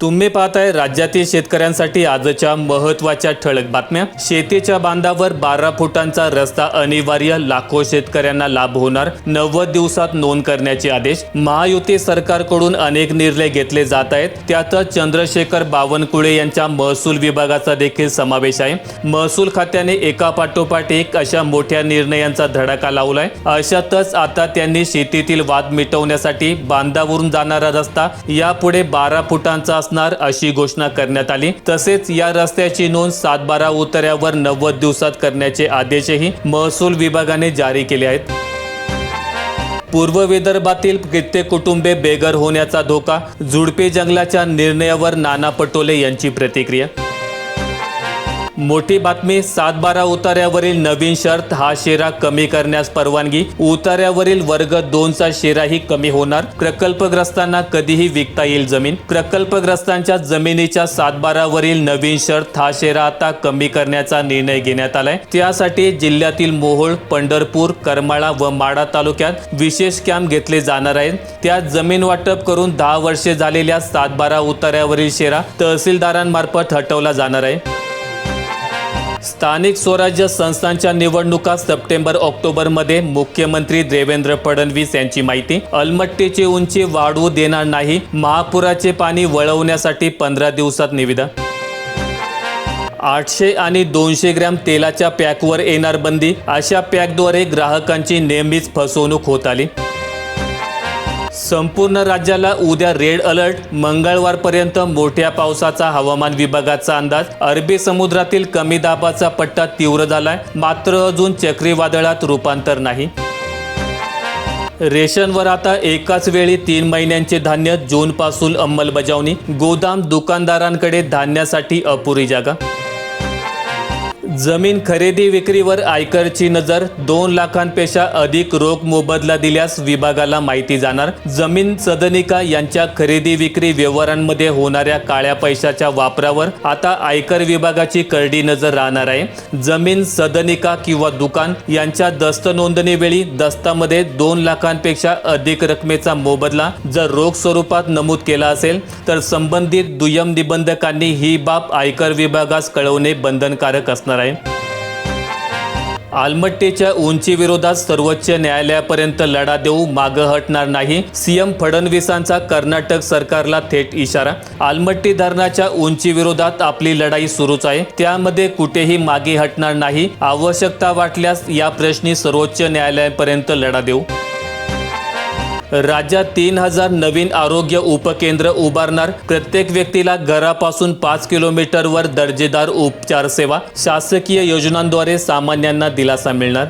तुम्ही पाहताय राज्यातील शेतकऱ्यांसाठी आजच्या महत्त्वाच्या ठळक बातम्या. शेतीच्या बांधावर बारा फुटांचा रस्ता अनिवार्य लाखो शेतकऱ्यांना लाभ होणार नव्वद दिवसात नोंद करण्याचे आदेश. महायुती सरकारकडून अनेक निर्णय घेतले जात आहेत. त्यातच चंद्रशेखर बावनकुळे यांच्या महसूल विभागाचा देखील समावेश आहे. महसूल खात्याने एका पाठोपाठ एक अशा मोठ्या निर्णयांचा धडाका लावलाय. अशातच आता त्यांनी शेतीतील वाद मिटवण्यासाठी बांधावरून जाणारा रस्ता यापुढे बारा फुटांचा असणार अशी घोषणा करण्यात आली. तसेच या रस्त्याची नोंद सातबारा उतऱ्यावर नव्वद दिवसात करण्याचे आदेशही महसूल विभागाने जारी केले आहेत. पूर्व विदर्भातील कित्येक कुटुंबे बेघर होण्याचा धोका झुडपे जंगलाच्या निर्णयावर नाना पटोले यांची प्रतिक्रिया. मोठी बातमी सात बारा उतार्यावरील नवीन शर्त हा शेरा कमी करण्यास परवानगी. उतार्यावरील वर्ग दोनचा शेराही कमी होणार. प्रकल्पग्रस्तांना कधीही विकता येईल जमीन. प्रकल्पग्रस्तांच्या जमिनीच्या सातबारावरील नवीन शर्त हा शेरा आता कमी करण्याचा निर्णय घेण्यात आलाय. त्यासाठी जिल्ह्यातील मोहोळ पंढरपूर करमाळा व माडा तालुक्यात विशेष कॅम्प घेतले जाणार आहेत. त्यात जमीन वाटप करून दहा वर्षे झालेल्या सातबारा उतार्यावरील शेरा तहसीलदारांमार्फत हटवला जाणार आहे. स्थानिक स्वराज्य संस्थांच्या निवडणुका सप्टेंबर ऑक्टोबरमध्ये मुख्यमंत्री देवेंद्र फडणवीस यांची माहिती. अलमट्टीची उंची वाढवू देणार नाही महापुराचे पाणी वळवण्यासाठी पंधरा दिवसात निविदा. आठशे आणि दोनशे ग्रॅम तेलाच्या पॅकवर येणार बंदी अशा पॅकद्वारे ग्राहकांची नेहमीच फसवणूक होत आली. संपूर्ण राज्याला उद्या रेड अलर्ट मंगळवारपर्यंत मोठ्या पावसाचा हवामान विभागाचा अंदाज. अरबी समुद्रातील कमी दाबाचा पट्टा तीव्र झालाय मात्र अजून चक्रीवादळात रूपांतर नाही. रेशनवर आता एकाच वेळी तीन महिन्यांचे धान्य जूनपासून अंमलबजावणी. गोदाम दुकानदारांकडे धान्यासाठी अपुरी जागा. जमीन खरेदी विक्रीवर आयकरची नजर दोन लाखांपेक्षा अधिक रोख मोबदला दिल्यास विभागाला माहिती जाणार. जमीन सदनिका यांच्या खरेदी विक्री व्यवहारांमध्ये होणाऱ्या काळ्या पैशाच्या वापरावर आता आयकर विभागाची करडी नजर राहणार आहे. जमीन सदनिका किंवा दुकान यांच्या दस्त नोंदणीवेळी दस्तामध्ये दोन लाखांपेक्षा अधिक रकमेचा मोबदला जर रोख स्वरूपात नमूद केला असेल तर संबंधित दुय्यम निबंधकांनी ही बाब आयकर विभागास कळवणे बंधनकारक असणार आहे. आलमट्टीच्या उंची विरोधात सर्वोच्च न्यायालयापर्यंत लढा देऊ मागं हटणार नाही. सीएम फडणवीसांचा कर्नाटक सरकारला थेट इशारा. आलमट्टी धरणाच्या उंचीविरोधात आपली लढाई सुरूच आहे. त्यामध्ये कुठेही मागे हटणार नाही. आवश्यकता वाटल्यास या प्रश्नी सर्वोच्च न्यायालयापर्यंत लढा देऊ. राज्यात तीन हजार नवीन आरोग्य उपकेंद्र उभारणार. प्रत्येक व्यक्तीला घरापासून पाच किलोमीटरवर दर्जेदार उपचार सेवा शासकीय योजनांद्वारे सामान्यांना दिलासा मिळणार.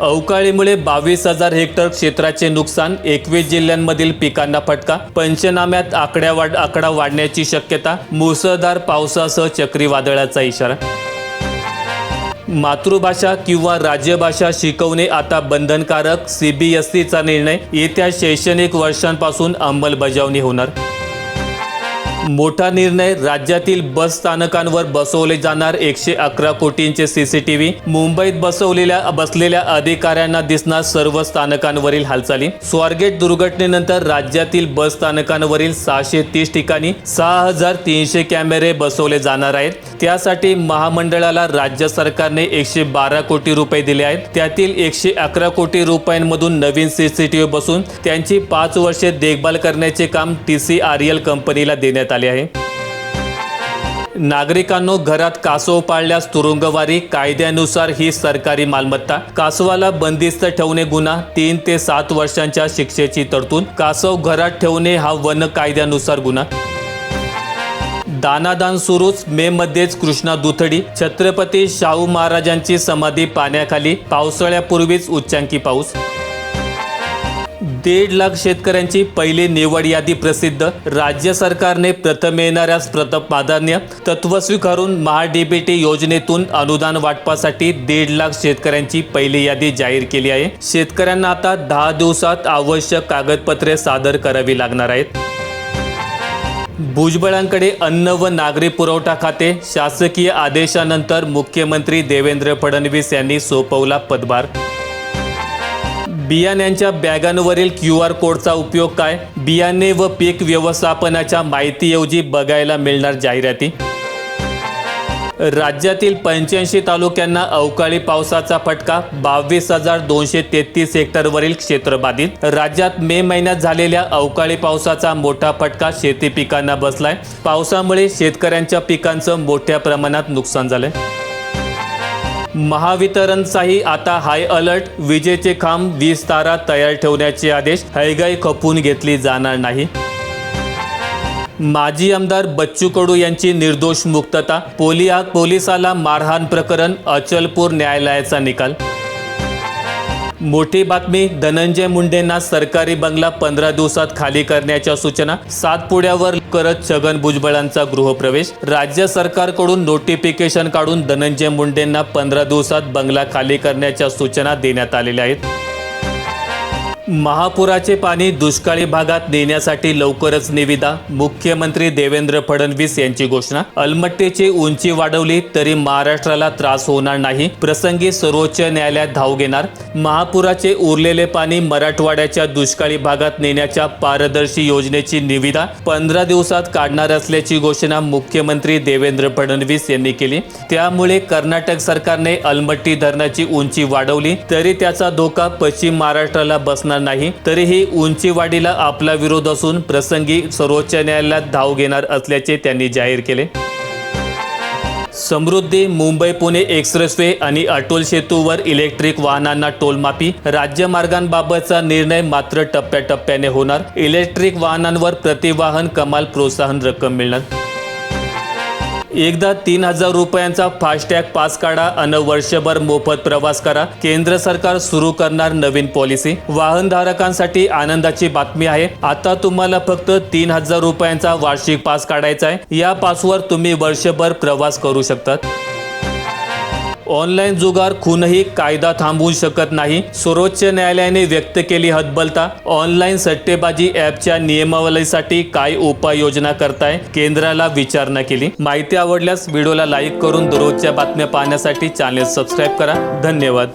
अवकाळीमुळे बावीस हजार हेक्टर क्षेत्राचे नुकसान एकवीस जिल्ह्यांमधील पिकांना फटका. पंचनाम्यात आकड्या वाढ आकडा वाढण्याची शक्यता मुसळधार पावसासह चक्रीवादळाचा इशारा. मातृभाषा किंवा राज्यभाषा शिकवणे आता बंधनकारक सीबीएसईचा निर्णय येत्या शैक्षणिक वर्षांपासून अंमलबजावणी होणार. मोठा निर्णय. राज्यातील बस स्थानकांवर बसवले जाणार एकशे अकरा कोटींचे सीसीटीव्ही मुंबईत बसवलेल्या बसलेल्या अधिकाऱ्यांना दिसणार सर्व स्थानकांवरील हालचाली. स्वारगेट दुर्घटनेनंतर राज्यातील बस स्थानकांवरील सहाशे तीस ठिकाणी सहा हजार तीनशे कॅमेरे बसवले जाणार आहेत. त्यासाठी महामंडळाला राज्य सरकारने एकशे बारा कोटी रुपये दिले आहेत. त्यातील एकशे अकरा कोटी रुपयांमधून नवीन सीसीटीव्ही बसून त्यांची पाच वर्षे देखभाल करण्याचे काम टी सी आर एल कंपनीला देण्यात आली आहे. नागरिकांनो घरात कासव पाळल्यास तुरुंगवारी कायद्यानुसार ही सरकारी मालमत्ता. कासवाला बंदिस्त ठेवणे गुन्हा तीन ते सात वर्षांच्या शिक्षेची तरतूद. कासव घरात ठेवणे हा वन कायद्यानुसार गुन्हा. दानादान सुरूच मे मध्येच कृष्णा दुथडी. छत्रपती शाहू महाराजांची समाधी पाण्याखाली पावसाळ्यापूर्वीच उच्चांकी पाऊस. दीड लाख शेतकऱ्यांची पहिली निवड यादी प्रसिद्ध. राज्य सरकारने प्रथम येणाऱ्यास प्रथम प्राधान्य तत्व स्वीकारून महाडीबीटी योजनेतून अनुदान वाटपासाठी दीड लाख शेतकऱ्यांची पहिली यादी जाहीर केली आहे. शेतकऱ्यांना आता दहा दिवसात आवश्यक कागदपत्रे सादर करावी लागणार आहेत. भुजबळांकडे अन्न व नागरी पुरवठा खाते शासकीय आदेशानंतर मुख्यमंत्री देवेंद्र फडणवीस यांनी सोपवला पदभार. बियाण्यांच्या बॅगांवरील क्यू आर कोडचा उपयोग काय? बियाणे व पीक व्यवस्थापनाच्या माहितीऐवजी बघायला मिळणार जाहिराती? राज्यातील पंच्याऐंशी तालुक्यांना अवकाळी पावसाचा फटका बावीस हजार दोनशे तेहतीस हेक्टरवरील क्षेत्र बाधित. राज्यात मे महिन्यात झालेल्या अवकाळी पावसाचा मोठा फटका शेती पिकांना बसलाय. पावसामुळे शेतकऱ्यांच्या पिकांचं मोठ्या प्रमाणात नुकसान झालंय. महावितरणचाही आता हाय अलर्ट विजेचे खांब वीज तारा तयार ठेवण्याचे आदेश हैगय खपून घेतली जाणार नाही. माजी आमदार बच्चू कडू यांची निर्दोष मुक्तता पोलिया पोलिसाला मारहाण प्रकरण अचलपूर न्यायालयाचा निकाल मोठी बातमी धनंजय मुंडेंना सरकारी बंगला पंधरा दिवसात खाली करण्याच्या सूचना सातपुड्यावर करत छगन भुजबळांचा गृहप्रवेश. राज्य सरकारकडून नोटिफिकेशन काढून धनंजय मुंडेंना पंधरा दिवसात बंगला खाली करण्याच्या सूचना देण्यात आलेल्या आहेत. महापुराचे पाणी दुष्काळी भागात नेण्यासाठी लवकरच निविदा. मुख्यमंत्री देवेंद्र फडणवीस यांची घोषणा. अलमट्टीची उंची वाढवली तरी महाराष्ट्राला त्रास होणार नाही. प्रसंगी सर्वोच्च न्यायालयात धाव घेणार. महापुराचे उरलेले पाणी मराठवाड्याच्या दुष्काळी भागात नेण्याच्या पारदर्शी योजनेची निविदा पंधरा दिवसात काढणार असल्याची घोषणा मुख्यमंत्री देवेंद्र फडणवीस यांनी केली. त्यामुळे कर्नाटक सरकारने अलमट्टी धरणाची उंची वाढवली तरी त्याचा धोका पश्चिम महाराष्ट्राला बसणार नाही. तरीही उंची वाढीला आपला विरोध असून प्रसंगी सर्वोच्च न्यायालयात धाव घेणार असल्याचे त्यांनी जाहीर केले. समृद्धी मुंबई पुणे एक्सप्रेसवे आणि अटोल सेतूवर इलेक्ट्रिक वाहनांना टोलमाफी. राज्यमार्गांबाबतचा निर्णय मात्र टप्प्याटप्प्याने होणार. इलेक्ट्रिक वाहनांवर प्रतिवाहन कमाल प्रोत्साहन रक्कम मिळणार. एकदा तीन हजार रुपयांचा फास्टॅग पास काढा अन वर्षभर मोफत प्रवास करा. केंद्र सरकार सुरू करणार नवीन पॉलिसी. वाहनधारकांसाठी आनंदाची बातमी आहे. आता तुम्हाला फक्त तीन हजार रुपयांचा वार्षिक पास काढायचा आहे. या पासवर तुम्ही वर्षभर प्रवास करू शकतात. ऑनलाईन जुगार खूनही कायदा थांबवू शकत नाही. सर्वोच्च न्यायालयाने व्यक्त केली हतबलता. ऑनलाईन सट्टेबाजी ॲपच्या नियमावलीसाठी काय उपाययोजना करताय? केंद्राला विचारणा केली. माहिती आवडल्यास व्हिडिओला लाईक करून दररोजच्या बातम्या पाहण्यासाठी चॅनेल सबस्क्राईब करा. धन्यवाद.